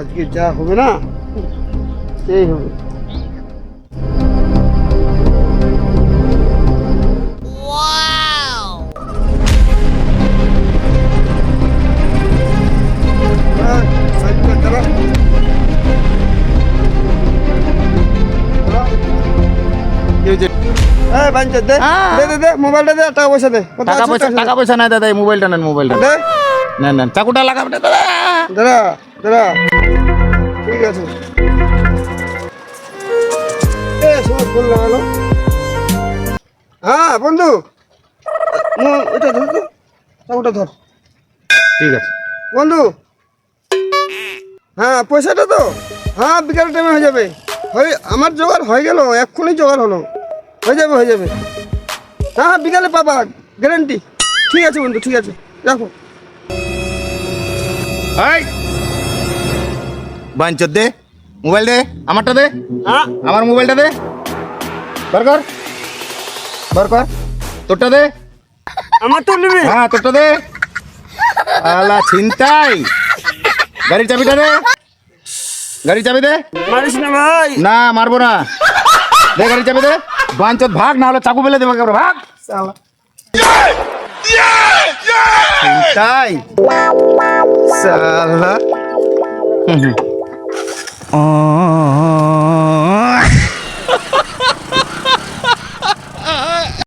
আজকে যা হবে না সেই হবে হ্যাঁ, সাইড করে দাঁড়া। দাঁড়া। কি হয়েছে? এই বাঞ্চা, দে, হ্যাঁ। দে, দে, দে, মোবাইলটা দে, টাকা পয়সা দে। কত টাকা আছে পয়সা টাকা পয়সা নাই দাদা এই মোবাইলটা নেন মোবাইলটা দে, নেন নেন চাকুটা লাগাবে না দাদা দাঁড়া। ঠিক আছে। ফোন লাগালো। হ্যাঁ বন্ধু। এটা ধর তো। চাকুটা ধর। ঠিক আছে। বন্ধু। হ্যাঁ পয়সাটা তো। হ্যাঁ বিকাল টাইমে হয়ে যাবে। হয়ে আমার জোগাড় হয়ে গেল এক্ষুনি জোগাড় হলো। হয়ে যাবে হয়ে যাবে। হ্যাঁ হ্যাঁ বিকালে পাবা গ্যারেন্টি ঠিক আছে বন্ধু ঠিক আছে। রাখো। এই বাঞ্চর দে মোবাইল দে আমারটা দে হ্যাঁ। আমার মোবাইলটা দে। বার কর বার কর তোরটা দে। আমার তো নেবে? হ্যাঁ তোরটা দে। আলা চিন্তাই গাড়ির চাবিটা দে। গাড়ির চাবি দে। মারিস না ভাই। না মারবো না। দে গাড়ির চাবি দে। বাঞ্চত ভাগ না হলে চাকু ফেলে দেবে কেবল ভাগ। চিন্তাই সালা। 哦、嗯，